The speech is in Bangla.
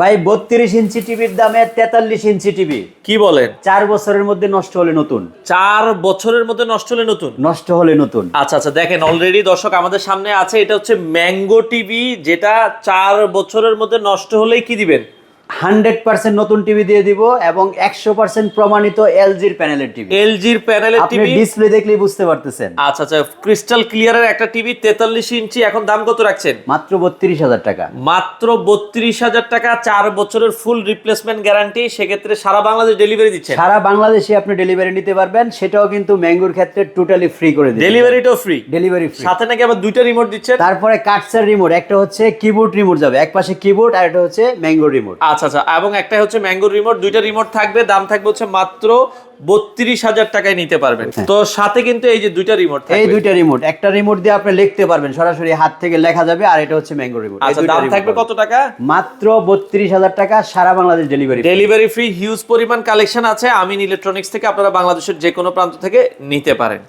ভাই বত্রিশ ইঞ্চি টিভির দামে তেতাল্লিশ ইঞ্চি টিভি। কি বলেন? চার বছরের মধ্যে নষ্ট হলে নতুন। চার বছরের মধ্যে নষ্ট হলে নতুন? নষ্ট হলে নতুন। আচ্ছা আচ্ছা দেখেন অলরেডি দর্শক আমাদের সামনে আছে এটা হচ্ছে ম্যাঙ্গো টিভি যেটা চার বছরের মধ্যে নষ্ট হলেই কি দিবেন? হান্ড্রেড পার্সেন্ট নতুন টিভি দিয়ে দিব এবং একশো পার্সেন্ট প্রমাণিত এলজির প্যানেলের টিভি। এলজির প্যানেলের টিভি? ডিসপ্লে দেখলেই বুঝতে পারতেছেন। আচ্ছা আচ্ছা ক্রিস্টাল ক্লিয়ারের একটা টিভি তেতাল্লিশ ইঞ্চি এখন দাম কত রাখছেন? মাত্র বত্রিশ হাজার টাকা। মাত্র বত্রিশ হাজার টাকা চার বছরের ফুল রিপ্লেসমেন্ট গ্যারান্টি সেক্ষেত্রে সারা বাংলাদেশ ডেলিভারি দিচ্ছে সারা বাংলাদেশে আপনি ডেলিভারি নিতে পারবেন সেটাও কিন্তু ম্যাঙ্গুর ক্ষেত্রে টোটালি ফ্রি করে দিই ডেলিভারিটাও ফ্রি ডেলিভারি ফ্রি সাথে নাকি আবার দুইটা রিমোট দিচ্ছে তারপরে কাটসার রিমোট একটা হচ্ছে কিবোর্ড রিমোট যাবে এক পাশে কিবোর্ড আর একটা হচ্ছে ম্যাঙ্গো রিমোট আচ্ছা আচ্ছা আচ্ছা এবং একটা হচ্ছে ম্যাঙ্গো রিমোট দুইটা রিমোট থাকবে দাম থাকবে হচ্ছে মাত্র বত্রিশ হাজার টাকায় নিতে পারবেন। তো সাথে কিন্তু এই যে দুইটা রিমোট হ্যাঁ। এই দুইটা রিমোট একটা রিমোট দিয়ে আপনি লিখতে পারবেন সরাসরি হাত থেকে লেখা যাবে আর এটা হচ্ছে ম্যাঙ্গো রিমোট। আচ্ছা দাম থাকবে কত টাকা? মাত্র বত্রিশ হাজার টাকা সারা Bangladesh delivery delivery free huge পরিমাণ কালেকশন আছে। আমিন ইলেকট্রনিক্স থেকে আপনারা বাংলাদেশের যে কোনো প্রান্ত থেকে নিতে পারেন।